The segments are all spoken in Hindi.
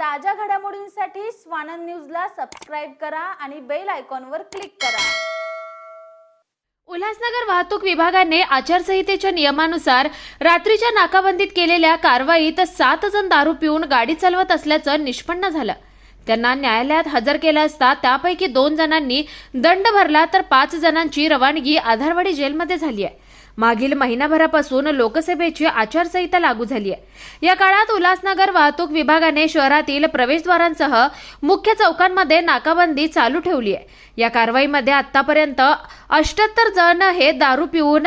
ताज्या घडामोडींसाठी स्वानंद न्यूजला सबस्क्राईब करा आणि बेल आयकॉनवर क्लिक करा. उल्हासनगर वाहतूक विभागाने आचारसंहितेच्या नियमानुसार रात्रीच्या नाकाबंदीत केलेल्या कारवाईत सात जण दारू पिऊन गाडी चालवत असल्याचं निष्पन्न झालं. त्यांना न्यायालयात हजर केलं असता त्यापैकी दोन जणांनी दंड भरला तर पाच जणांची रवानगी आधारवाडी जेलमध्ये झाली आहे. मागील महिनाभरापासून लोकसभेची आचारसंहिता लागू झाली आहे. या काळात उल्हासनगर वाहतूक विभागाने शहरातील प्रवेशद्वारांसह मुख्य चौकांमध्ये नाकाबंदी चालू ठेवली आहे. या कारवाईमध्ये आतापर्यंत अष्ट्याहत्तर जण हे दारू पिऊन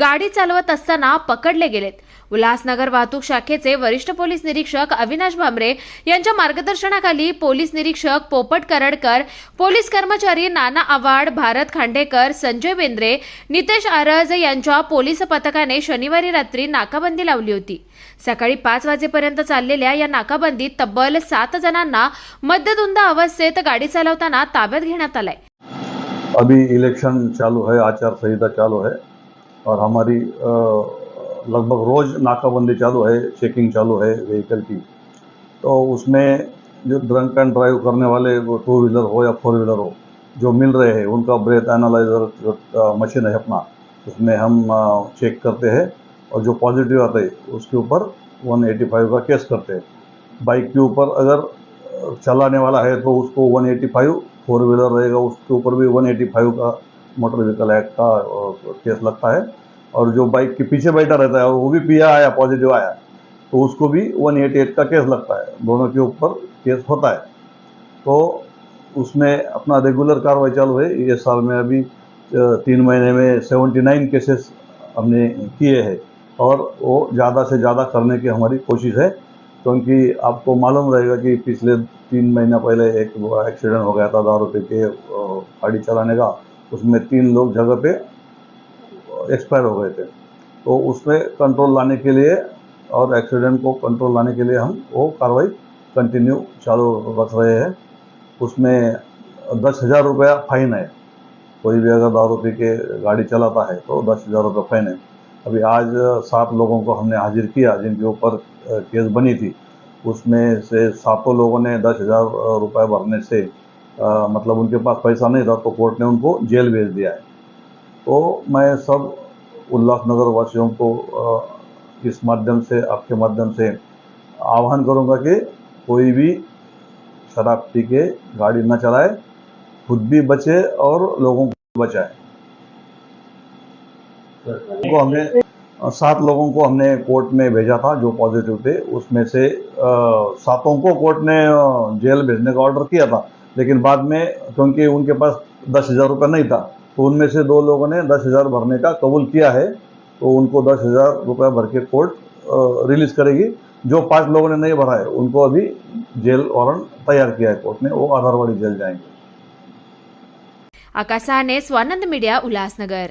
गाडी चालवत असताना पकडले गेलेत. उल्हासनगर वाहतूक शाखेचे वरिष्ठ पोलीस निरीक्षक अविनाश भामरे यांच्या मार्गदर्शनाखाली पोलीस निरीक्षक पोपट करडकर पोलीस कर्मचारी नाना आव्हाड भारत खांडेकर संजय बेंद्रे नितेश आरज यांच्या पोलीस पथकाने शनिवारी रात्री नाकाबंदी लावली होती. सकाळी पाच वाजेपर्यंत चाललेल्या या नाकाबंदीत तब्बल सात जणांना मद्यधुंद अवस्थेत गाडी चालवताना ताब्यात घेण्यात आलाय. अभी इलेक्शन चालू है, आचार संहिता चालू है और हमारी लगभग रोज़ नाकाबंदी चालू है चेकिंग चालू है व्हीकल की। तो उसमें जो ड्रंक एंड ड्राइव करने वाले, वो टू व्हीलर हो या फोर व्हीलर हो, जो मिल रहे हैं, उनका ब्रेथ एनालाइजर जो मशीन है अपना, उसमें हम चेक करते हैं और जो पॉजिटिव आता है, उसके ऊपर 185 का केस करते हैं। बाइक के ऊपर अगर चलाने वाला है तो उसको 185 फोर व्हीलर रहेगा, उसके ऊपर भी 185 का मोटर व्हीकल एक्ट का केस लगता है। और जो बाइक के पीछे बैठा रहता है, वो भी पिया आया पॉजिटिव आया तो उसको भी 188 का केस लगता है। दोनों के ऊपर केस होता है। तो उसमें अपना रेगुलर कार्रवाई चालू है। ये साल में अभी तीन महीने में 79 केसेस हमने किए हैं। और वो ज़्यादा से ज़्यादा करने की हमारी कोशिश है। क्योंकि आपको मालूम रहेगा कि पिछले तीन महीना पहले एक एक्सीडेंट हो गया था दारू पी के गाड़ी चलाने का। उसमें तीन लोग जगह पे एक्सपायर हो गए थे। तो उसमें कंट्रोल लाने के लिए और एक्सीडेंट को कंट्रोल लाने के लिए हम वो कार्रवाई कंटिन्यू चालू रख रहे हैं। उसमें दस हज़ार रुपया फाइन है। कोई भी अगर दारू पी के गाड़ी चलाता है तो दस हज़ार रुपये फाइन है। अभी आज सात लोगों को हमने हाजिर किया जिनके ऊपर केस बनी थी। उसमें से सातों लोगों ने दस हज़ार रुपये भरने से अ, मतलब उनके पास पैसा नहीं था तो कोर्ट ने उनको जेल भेज दिया है। तो मैं सब उल्लासनगर वासियों को अ, इस माध्यम से आपके माध्यम से आह्वान करूँगा कि कोई भी शराब पी के गाड़ी न चलाए खुद भी बचे और लोगों को बचाए। को हमने सात लोगों को हमने कोर्ट में भेजा था जो पॉजिटिव थे। उसमें से सातों को कोर्ट ने जेल भेजने का ऑर्डर किया था। लेकिन बाद में, क्योंकि उनके पास दस हज़ार रुपये नहीं था तो उनमें से दो लोगों ने दस हज़ार भरने का कबूल किया है। तो उनको दस हज़ार रुपये भर के कोर्ट रिलीज़ करेगी। जो पाँच लोगों ने नहीं भरा है, उनको अभी जेल वारंट तैयार किया है कोर्ट ने। वो आधारवाड़ी जेल जाएँगे। आकाश सहाने स्वानंद मीडिया उल्हासनगर